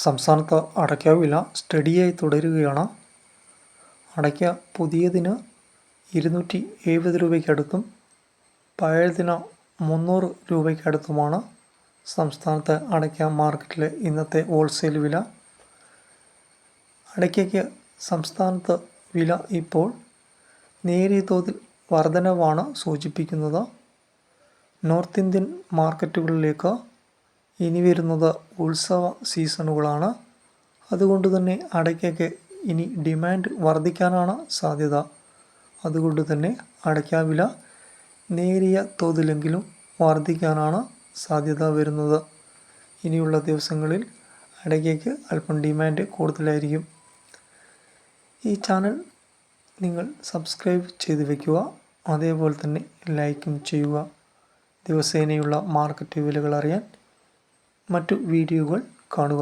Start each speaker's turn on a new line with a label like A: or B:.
A: സംസ്ഥാനത്ത് അടയ്ക്കാവില്ല. വില സ്റ്റഡിയായി തുടരുകയാണ്. അടയ്ക്ക പുതിയതിന് ഇരുന്നൂറ്റി എഴുപത് രൂപയ്ക്കടുത്തും പഴയതിന് മുന്നൂറ് രൂപയ്ക്കടുത്തുമാണ് സംസ്ഥാനത്തെ അടയ്ക്ക മാർക്കറ്റിലെ ഇന്നത്തെ ഹോൾസെയിൽ വില. അടയ്ക്കയ്ക്ക് സംസ്ഥാനത്ത് വില ഇപ്പോൾ നേരിയ തോതിൽ വർധനവാണ് സൂചിപ്പിക്കുന്നത്. നോർത്ത് ഇന്ത്യൻ മാർക്കറ്റുകളിലേക്ക് ഇനി വരുന്നത് ഉത്സവ സീസണുകളാണ്. അതുകൊണ്ട് തന്നെ അടയ്ക്കയ്ക്ക് ഇനി ഡിമാൻഡ് വർദ്ധിക്കാനാണ് സാധ്യത. അതുകൊണ്ട് തന്നെ അടയ്ക്ക വില നേരിയ തോതിലെങ്കിലും വർദ്ധിക്കാനാണ് സാധ്യത വരുന്നത്. ഇനിയുള്ള ദിവസങ്ങളിൽ അടയ്ക്കയ്ക്ക് അല്പം ഡിമാൻഡ് കൂടുതലായിരിക്കും. ഈ ചാനൽ നിങ്ങൾ സബ്സ്ക്രൈബ് ചെയ്ത് വയ്ക്കുക അതേപോലെ തന്നെ ലൈക്കും ചെയ്യുക. ദിവസേനയുള്ള മാർക്കറ്റ് വിലകൾ അറിയാൻ മറ്റു വീഡിയോകൾ കാണുക